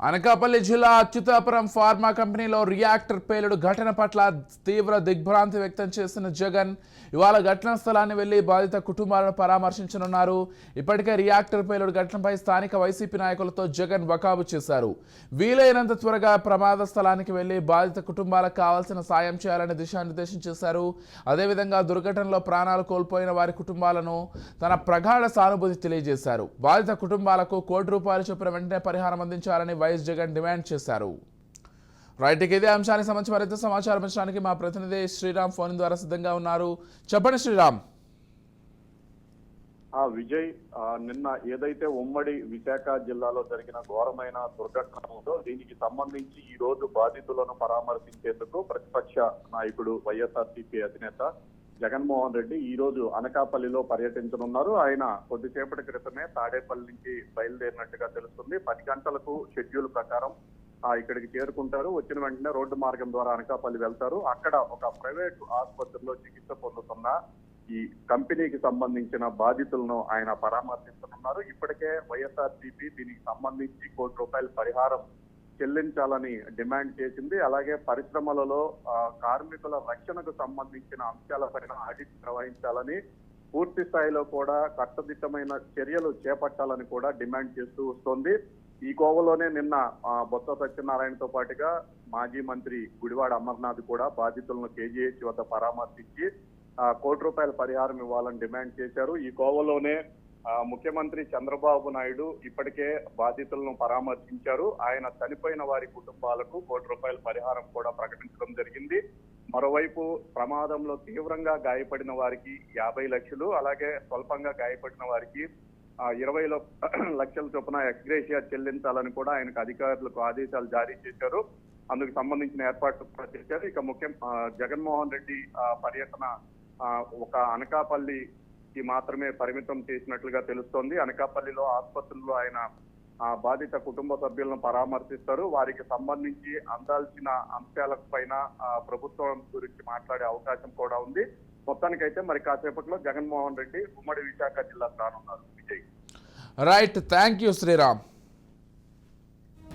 అనకాపల్లి జిల్లా అచ్యుతాపురం ఫార్మా కంపెనీలో రియాక్టర్ పేలుడు ఘటన పట్ల తీవ్ర దిగ్భ్రాంతి వ్యక్తం చేసిన జగన్ ఇవాళ ఘటనా స్థలాన్ని వెళ్ళి బాధిత కుటుంబాలను పరామర్శించనున్నారు. ఇప్పటికే రియాక్టర్ పేలుడు ఘటనపై స్థానిక వైసీపీ నాయకులతో జగన్ వకాబు చేశారు. వీలైనంత త్వరగా ప్రమాద స్థలానికి వెళ్ళి బాధిత కుటుంబాలకు కావాల్సిన సాయం చేయాలని దిశానిర్దేశం చేశారు. అదేవిధంగా దుర్ఘటనలో ప్రాణాలు కోల్పోయిన వారి కుటుంబాలను తన ప్రగాఢ సానుభూతి తెలియజేశారు. బాధిత కుటుంబాలకు కోటి రూపాయలు చొప్పున వెంటనే పరిహారం అందించాలని వైఎస్ జగన్ డిమాండ్ చేశారు. రైట్ ఇదే అంశానికి సంబంధించి మరింత సమాచారం ఇచ్చడానికి మా ప్రతినిధి శ్రీరామ్ ఫోన్ ద్వారా సిద్ధంగా ఉన్నారు. చెప్పండి శ్రీరామ్. ఆ విజయ్ నిన్న ఏదైతే ఉమ్మడి విశాఖ జిల్లాలో జరిగిన ఘోరమైన దుర్ఘటన ఉందో దీనికి సంబంధించి ఈ రోజు బాధితులను పరామర్శించేందుకు ప్రతిపక్ష నాయకుడు వైఎస్ఆర్సీపీ అధినేత జగన్మోహన్ రెడ్డి ఈ రోజు అనకాపల్లిలో పర్యటించనున్నారు. ఆయన కొద్దిసేపటి క్రితమే తాడేపల్లి నుంచి బయలుదేరినట్టుగా తెలుస్తుంది. పది గంటలకు షెడ్యూల్ ప్రకారం ఇక్కడికి చేరుకుంటారు. వచ్చిన వెంటనే రోడ్డు మార్గం ద్వారా అనకాపల్లి వెళ్తారు. అక్కడ ఒక ప్రైవేట్ ఆసుపత్రిలో చికిత్స పొందుతున్న ఈ కంపెనీకి సంబంధించిన బాధితులను ఆయన పరామర్శించనున్నారు. ఇప్పటికే వైఎస్ఆర్ దీనికి సంబంధించి కోటి రూపాయల పరిహారం చెల్లించాలని డిమాండ్ చేసింది. అలాగే పరిశ్రమలలో కార్మికుల రక్షణకు సంబంధించిన అంశాలపైన ఆడిట్ నిర్వహించాలని పూర్తి స్థాయిలో కూడా కట్టుదిట్టమైన చర్యలు చేపట్టాలని కూడా డిమాండ్ చేస్తూ వస్తోంది. ఈ కోవలోనే నిన్న బొత్స సత్యనారాయణతో పాటుగా మాజీ మంత్రి గుడివాడ అమర్నాథ్ కూడా బాధితులను కేజీహెచ్ వద్ద పరామర్శించి కోటి రూపాయల పరిహారం ఇవ్వాలని డిమాండ్ చేశారు. ఈ కోవలోనే ముఖ్యమంత్రి చంద్రబాబు నాయుడు ఇప్పటికే బాధితులను పరామర్శించారు. ఆయన చనిపోయిన వారి కుటుంబాలకు కోటి రూపాయల పరిహారం కూడా ప్రకటించడం జరిగింది. మరోవైపు ప్రమాదంలో తీవ్రంగా గాయపడిన వారికి యాభై లక్షలు అలాగే స్వల్పంగా గాయపడిన వారికి ఇరవై లక్షల చొప్పున ఎక్స్గ్రేషియా చెల్లించాలని కూడా ఆయనకు అధికారులకు ఆదేశాలు జారీ చేశారు. అందుకు సంబంధించిన ఏర్పాట్లు కూడా చేశారు. ఇక ముఖ్యం జగన్మోహన్ రెడ్డి పర్యటన ఒక అనకాపల్లి కి మాత్రమే పరిమితం చేసినట్లుగా తెలుస్తోంది. అనకాపల్లిలో ఆసుపత్రుల్లో ఆయన ఆ, బాధిత కుటుంబ సభ్యులను పరామర్శిస్తారు. వారికి సంబంధించి అందాల్సిన అంశాల పైన ప్రభుత్వం గురించి మాట్లాడే అవకాశం కూడా ఉంది. మొత్తానికైతే మరి కాసేపట్లో జగన్మోహన్ రెడ్డి ఉమ్మడి విశాఖ జిల్లా రానున్నారు. Vijay. Right. Thank you Sriram.